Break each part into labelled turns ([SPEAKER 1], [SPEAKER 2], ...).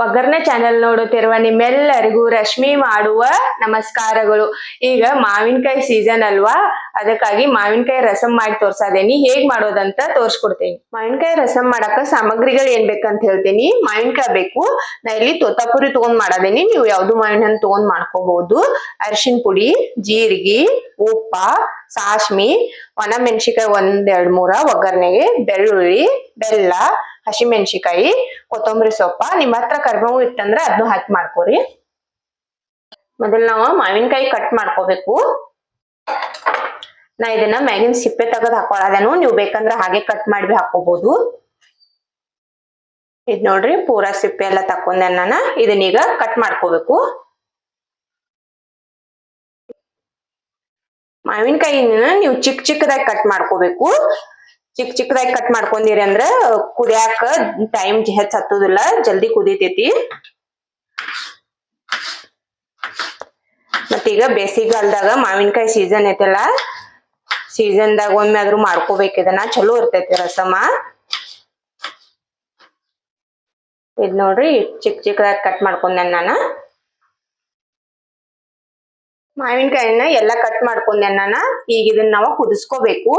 [SPEAKER 1] ಒಗ್ಗರಣೆ ಚಾನೆಲ್ ನೋಡುತ್ತಿರುವ ನಿಮ್ಮೆಲ್ಲರಿಗೂ ರಶ್ಮಿ ಮಾಡುವ ನಮಸ್ಕಾರಗಳು. ಈಗ ಮಾವಿನಕಾಯಿ ಸೀಸನ್ ಅಲ್ವಾ? ಅದಕ್ಕಾಗಿ ಮಾವಿನಕಾಯಿ ರಸಂ ಮಾಡಿ ತೋರ್ಸಾದೇನಿ ಹೇಗ್ ಮಾಡೋದಂತ ತೋರ್ಸ್ಕೊಡ್ತೇನಿ. ಮಾವಿನಕಾಯಿ ರಸಂ ಮಾಡಕ ಸಾಮಗ್ರಿಗಳು ಏನ್ ಬೇಕಂತ ಹೇಳ್ತೀನಿ. ಮಾವಿನಕಾಯಿ ಬೇಕು. ನಾ ಇಲ್ಲಿ ತೋತಾಪುರಿ ತಗೊಂಡ್ ಮಾಡದೇನಿ ನೀವು ಯಾವ್ದು ಮಾವಿನ ಹಣ್ಣು ತಗೊಂಡ್ ಮಾಡ್ಕೋಬಹುದು ಅರಿಶಿನ ಪುಡಿ, ಜೀರಿಗೆ, ಉಪ್ಪ ಸಾಸ್ಮಿ ಒಣ ಮೆಣಸಿಕಾಯಿ ಮೂರ, ಒಗ್ಗರಣೆಗೆ ಬೆಳ್ಳುಳ್ಳಿ, ಬೆಲ್ಲ ಹಸಿಮೆಣಸಿಕಾಯಿ ಕೊತ್ತಂಬರಿ ಸೊಪ್ಪ. ನಿಮ್ಮ ಹತ್ರ ಕರ್ಬೇವು ಇತ್ತಂದ್ರ ಅದನ್ನು ಹಾಕಿ ಮಾಡ್ಕೋರಿ. ಮೊದಲು ನಾವು ಮಾವಿನಕಾಯಿ ಕಟ್ ಮಾಡ್ಕೋಬೇಕು. ನಾ ಇದನ್ನ ಮ್ಯಾಗಿನ ಸಿಪ್ಪೆ ತೆಗೆದು ಹಾಕೊಳ್ಳೋದೇನು ನೀವು ಬೇಕಂದ್ರೆ ಹಾಗೆ ಕಟ್ ಮಾಡಿ ಹಾಕೋಬಹುದು ಇದ್ ನೋಡ್ರಿ ಪೂರಾ ಸಿಪ್ಪೆ ಎಲ್ಲ ತಕೊಂಡೆ ನಾನು. ಇದನ್ನೀಗ ಕಟ್ ಮಾಡ್ಕೋಬೇಕು. ಮಾವಿನಕಾಯಿನ ನೀವು ಚಿಕ್ಕ ಚಿಕ್ಕದಾಗಿ ಕಟ್ ಮಾಡ್ಕೋಬೇಕು. ಚಿಕ್ಕ ಚಿಕ್ಕದಾಗಿ ಕಟ್ ಮಾಡ್ಕೊಂಡಿರಿ ಅಂದ್ರ ಕುದಿಯಾಕ ಟೈಮ್ ಹೆಚ್ಚು ಹತ್ತುದಿಲ್ಲ, ಜಲ್ದಿ ಕುದಿತೈತಿ. ಮತ್ತೀಗ ಬೇಸಿಗೆಗಾಲದಾಗ ಮಾವಿನಕಾಯಿ ಸೀಸನ್ ಐತಲ್ಲ ಸೀಸನ್ದಾಗ ಒಮ್ಮೆ ಆದ್ರೂ ಮಾಡ್ಕೋಬೇಕು, ಇದನ್ನ ಚಲೋ ಇರ್ತೈತಿ ರಸಮ. ಇದ್ ನೋಡ್ರಿ ಚಿಕ್ಕ ಚಿಕ್ಕದಾಗಿ ಕಟ್ ಮಾಡ್ಕೊಂಡೆ ನಾನು. ಮಾವಿನಕಾಯಿನ ಎಲ್ಲ ಕಟ್ ಮಾಡ್ಕೊಂಡೆ ನಾನು ಈಗ ಇದನ್ನ ನಾವು ಕುದಿಸ್ಕೋಬೇಕು.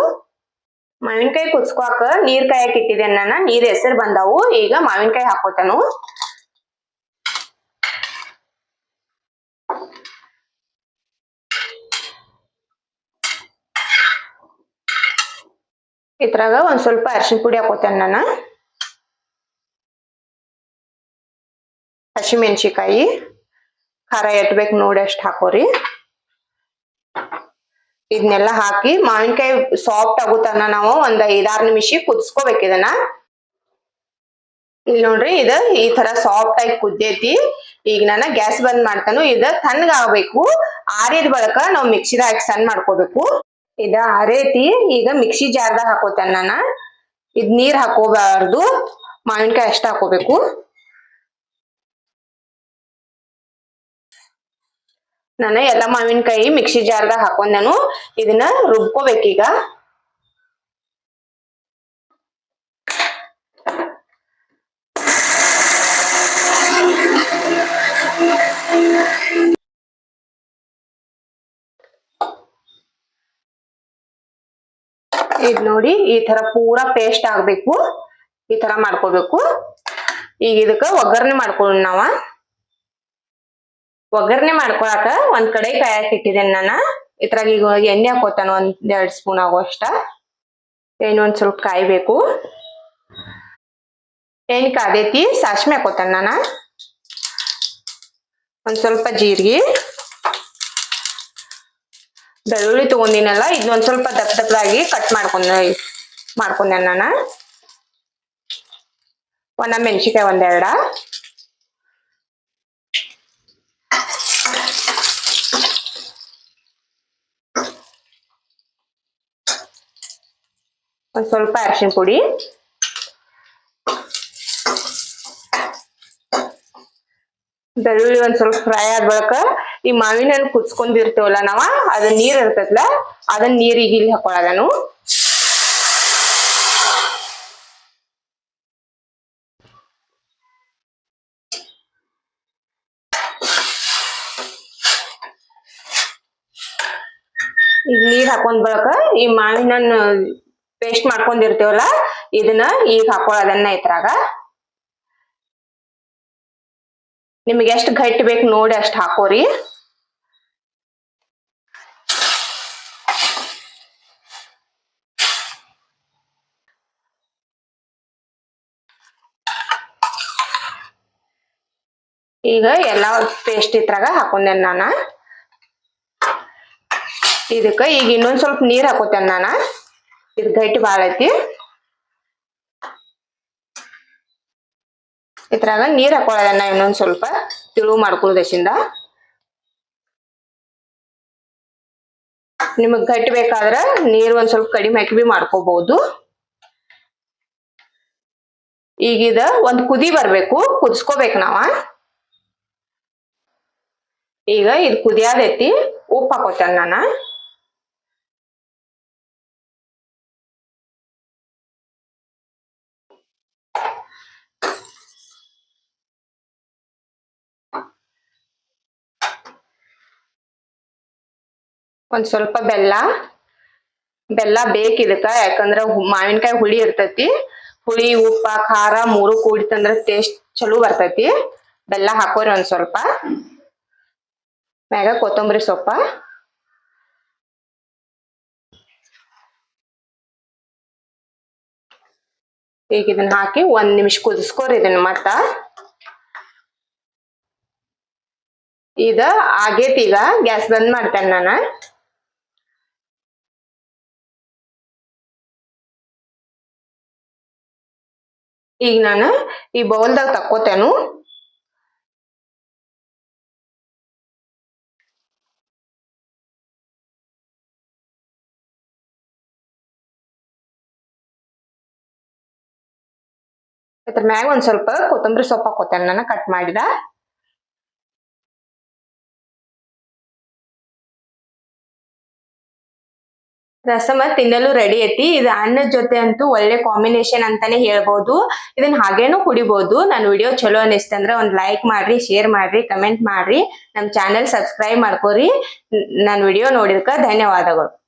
[SPEAKER 1] ಮಾವಿನಕಾಯಿ ಕುದಿಸ್ಕೋಕ ನೀರ್ ಕಾಯಕ್ ಇಟ್ಟಿದೆ ನಾನು ನೀರ್ ಹೆಸರು ಬಂದವು. ಈಗ ಮಾವಿನಕಾಯಿ ಹಾಕೋತಾನು. ಇದ್ರಾಗ ಒಂದ್ ಸ್ವಲ್ಪ ಅರಿಶಿನ ಪುಡಿ ಹಾಕೋತೇನೆ ನಾನು ಹಸಿಮೆಣಸಿಕಾಯಿ ಖಾರ ಎಟ್ಬೇಕು ನೋಡಿ ಅಷ್ಟು ಹಾಕೋರಿ. ಇದನ್ನೆಲ್ಲ ಹಾಕಿ ಮಾವಿನಕಾಯಿ ಸಾಫ್ಟ್ ಆಗುತ್ತನ ನಾವು ಒಂದ್ ಐದಾರು ನಿಮಿಷ ಕುದಿಸ್ಕೋಬೇಕು ಇದನ್ನ. ಇಲ್ಲಿ ನೋಡ್ರಿ ಇದ ಈ ತರ ಸಾಫ್ಟ್ ಆಗಿ ಕುದ್ದೈತಿ ಈಗ ನಾನು ಗ್ಯಾಸ್ ಬಂದ್ ಮಾಡ್ತಾನು. ಇದ ತಣ್ಣಗ ಆಗ್ಬೇಕು ಆರಿದ ಬಳಕ ನಾವು ಮಿಕ್ಸಿದ ಹಾಕಿ ಸಣ್ಣ ಮಾಡ್ಕೋಬೇಕು. ಇದ ಆರೈತಿ. ಈಗ ಮಿಕ್ಸಿ ಜಾರ್ದಾಗ ಹಾಕೋತಾನ ನಾನು. ಇದ್ ನೀರ್ ಹಾಕೋಬಾರ್ದು. ಮಾವಿನಕಾಯಿ ಅಷ್ಟ ಹಾಕೋಬೇಕು. ನಾನು ಎಲ್ಲ ಮಾವಿನಕಾಯಿ ಮಿಕ್ಸಿ ಜಾರ್ದಾಗ ನಾನು ಇದನ್ನ ರುಬ್ಕೋಬೇಕೀಗ ಇದ್ ನೋಡಿ ಈ ತರ ಪೂರಾ ಪೇಸ್ಟ್ ಆಗ್ಬೇಕು. ಈ ತರ ಮಾಡ್ಕೋಬೇಕು. ಈಗ ಇದಕ್ಕ ಒಗ್ಗರಣೆ ಮಾಡ್ಕೊಳ್ಳೋಣ ನಾವ. ಒಗ್ಗರಣೆ ಮಾಡ್ಕೊಳಕ ಒಂದ್ ಕಡೆ ಕಾಯಕ್ ಇಟ್ಟಿದ್ದೇನೆ ನಾನು. ಇದ್ರಾಗ ಈಗ ಎಣ್ಣೆ ಹಾಕೋತಾನ, ಒಂದ್ ಎರಡ್ ಸ್ಪೂನ್ ಆಗುವಷ್ಟ ಇನ್ನೊಂದ್ ಸ್ವಲ್ಪ ಕಾಯ್ಬೇಕು. ಎಣ್ಣೆ ಕಾದೈತಿ ಸಾಸ್ಮೆ ಹಾಕೋತಾನ ನಾನು. ಒಂದ್ ಸ್ವಲ್ಪ ಜೀರಿಗೆ. ಬೆಳ್ಳುಳ್ಳಿ ತಗೊಂಡಿನಲ್ಲ ಇದನ್ನೊಂದ್ ಸ್ವಲ್ಪ ದಪ್ಪ ದಪ್ಪದಾಗಿ ಕಟ್ ಮಾಡ್ಕೊಂಡ, ಮಾಡ್ಕೊಂಡೆ ನಾನು. ಒಣ ಮೆಣಸಿಕಾಯಿ ಒಂದೆರಡ. ಒಂದ್ ಸ್ವಲ್ಪ ಅರಿಶಿನ ಪುಡಿ. ಬೆಳ್ಳುಳ್ಳಿ ಒಂದ್ ಸ್ವಲ್ಪ ಫ್ರೈ ಆದ ಬಳಕ ಈ ಮಾವಿನ ಹಣ್ಣು ಕುದ್ಸ್ಕೊಂಡಿರ್ತೇವಲ್ಲ ನಾವ, ಅದ ನೀರ್ ಇರ್ತೈತಲ್ಲ ಅದನ್ನ ನೀರಿಗೆ ಇಲ್ಲಿ ಹಾಕೊಳ್ಳೋದನು ಈಗ ನೀರ್ ಹಾಕೊಂಡ್ ಬಳಕ ಈ ಮಾವಿನ ಹಣ್ಣು ಪೇಸ್ಟ್ ಮಾಡ್ಕೊಂಡಿರ್ತೇವಲ್ಲ, ಇದನ್ನ ಈಗ ಹಾಕೊಳ್ಳೋದನ್ನ ಇದ್ರಾಗ. ನಿಮ್ಗೆ ಎಷ್ಟು ಗಟ್ಟಿ ಬೇಕು ನೋಡಿ ಅಷ್ಟು ಹಾಕೋರಿ. ಈಗ ಎಲ್ಲ ಪೇಸ್ಟ್ ಇದ್ರಾಗ ಹಾಕೊಂಡೆ ನಾನು. ಇದಕ್ಕೆ ಈಗ ಇನ್ನೊಂದ್ ಸ್ವಲ್ಪ ನೀರ್ ಹಾಕೋತೇನೆ ನಾನ. ಇದ್ ಗಟ್ಟಿ ಬಾಳ ಐತಿ. ಇದ್ರಾಗ ನೀರ್ ಹಾಕೊಳ್ಳೋದನ್ನ ಇನ್ನೊಂದ್ ಸ್ವಲ್ಪ ತಿಳು ಮಾಡ್ಕೊಳ್ಳೋದಶಿಂದ ನಿಮಗ್ ಗಟ್ಟಿ ಬೇಕಾದ್ರ ನೀರ್ ಒಂದ್ ಸ್ವಲ್ಪ ಕಡಿಮೆ ಹಾಕಿ ಬಿ ಮಾಡ್ಕೋಬಹುದು ಈಗಿದ ಒಂದ್ ಕುದಿ ಬರ್ಬೇಕು, ಕುದಿಸ್ಕೋಬೇಕು ನಾವ. ಈಗ ಇದು ಕುದಿಯಾದೈತಿ ಉಪ್ಪು ಹಾಕೋತೇನೆ ನಾನ. ಒಂದ್ ಸ್ವಲ್ಪ ಬೆಲ್ಲ ಬೆಲ್ಲ ಬೇಕಿದಕ್ಕ ಯಾಕಂದ್ರ ಮಾವಿನಕಾಯಿ ಹುಳಿ ಇರ್ತೈತಿ. ಹುಳಿ, ಉಪ್ಪ, ಖಾರ ಮೂರು ಕೂಡಿತಂದ್ರ ಟೇಸ್ಟ್ ಚಲೋ ಬರ್ತೈತಿ. ಬೆಲ್ಲ ಹಾಕೋರಿ ಒಂದ್ ಸ್ವಲ್ಪ. ಮ್ಯಾಗ ಕೊತ್ತಂಬರಿ ಸೊಪ್ಪ. ಈಗ ಇದನ್ನ ಹಾಕಿ ಒಂದ್ ನಿಮಿಷ ಕುದಿಸ್ಕೋರಿ ಇದನ್ನ ಮತ್ತ. ಇದ ಆಗೇತಿ ಈಗ. ಗ್ಯಾಸ್ ಬಂದ್ ಮಾಡ್ತೇನೆ ನಾನು. ಈಗ ನಾನು ಈ ಬೌಲ್ದಾಗ ತಕ್ಕೋತೇನು. ಇದ್ರ ಮ್ಯಾಗ ಒಂದ್ ಸ್ವಲ್ಪ ಕೊತ್ತಂಬರಿ ಸೊಪ್ಪು ಹಾಕೋತೇನೆ ನಾನು ಕಟ್ ಮಾಡಿದ. ರಸಮ ತಿನ್ನಲು ರೆಡಿ ಐತಿ. ಇದು ಅನ್ನದ ಜೊತೆ ಅಂತೂ ಒಳ್ಳೆ ಕಾಂಬಿನೇಷನ್ ಅಂತಾನೆ ಹೇಳ್ಬೋದು. ಇದನ್ನ ಹಾಗೇನು ಕುಡಿಬಹುದು ನನ್ನ ವಿಡಿಯೋ ಚಲೋ ಅನಿಸ್ತಂದ್ರ ಒಂದ್ ಲೈಕ್ ಮಾಡ್ರಿ ಶೇರ್ ಮಾಡ್ರಿ ಕಮೆಂಟ್ ಮಾಡ್ರಿ. ನಮ್ ಚಾನೆಲ್ ಸಬ್ಸ್ಕ್ರೈಬ್ ಮಾಡ್ಕೋರಿ. ನನ್ನ ವಿಡಿಯೋ ನೋಡಿದ್ಕ ಧನ್ಯವಾದಗಳು.